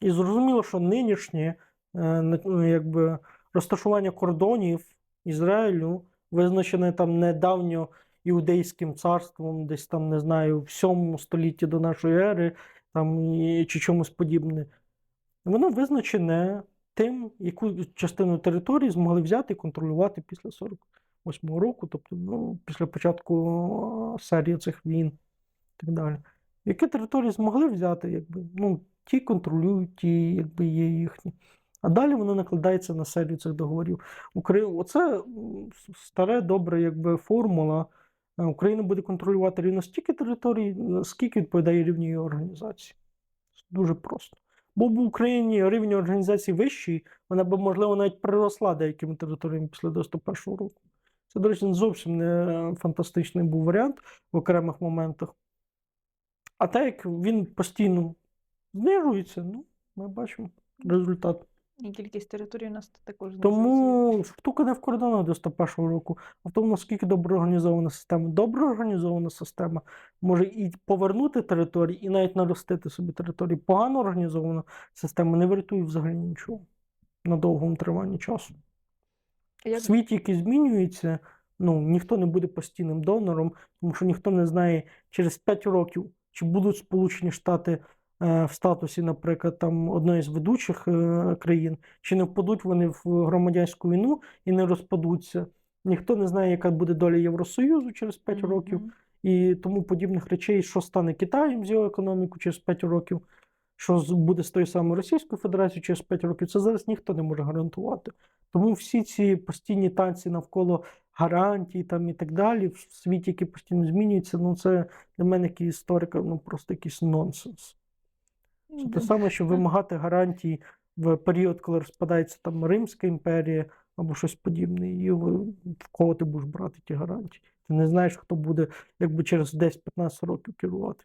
І зрозуміло, що нинішнє е, ну, якби, розташування кордонів Ізраїлю визначене там недавньо іудейським царством, десь там, не знаю, в 7 столітті до нашої ери там, чи чомусь подібне. Воно визначене тим, яку частину території змогли взяти і контролювати після 48-го року, тобто ну, після початку е, серії цих війн і так далі. Які території змогли взяти, якби, ну, ті контролюють, ті якби, є їхні. А далі воно накладається на серію цих договорів. Украї... Оце старе, добре, якби формула. Е, Україна буде контролювати рівно стільки територій, е, скільки відповідає рівню її організації. Дуже просто. Бо в Україні рівень організації вищий, вона б, можливо, навіть приросла деякими територіями після 91-го року. Це, до речі, зовсім не фантастичний був варіант в окремих моментах. А так як він постійно знижується, ну, ми бачимо результат. І кількість територій у нас також знижується. Тому штука не в кордонах 91-го року, а в тому, наскільки добре організована система. Добре організована система може і повернути території, і навіть наростити собі території. Погано організована система не врятує взагалі нічого на довгому триванні часу. Як Світ, який змінюється, ну ніхто не буде постійним донором, тому що ніхто не знає через 5 років, чи будуть Сполучені Штати в статусі, наприклад, там одної з ведучих е, країн, чи не впадуть вони в громадянську війну і не розпадуться. Ніхто не знає, яка буде доля Євросоюзу через 5 років і тому подібних речей, що стане Китаєм з його економікою через 5 років, що буде з тою самою Російською Федерацією через 5 років, це зараз ніхто не може гарантувати. Тому всі ці постійні танці навколо гарантій там і так далі, в світі, який постійно змінюється, ну це для мене як історика, ну просто якийсь нонсенс. Це те саме, що вимагати гарантій в період, коли розпадається там Римська імперія або щось подібне, і в кого ти будеш брати ті гарантії. Ти не знаєш, хто буде якби через 10-15 років керувати.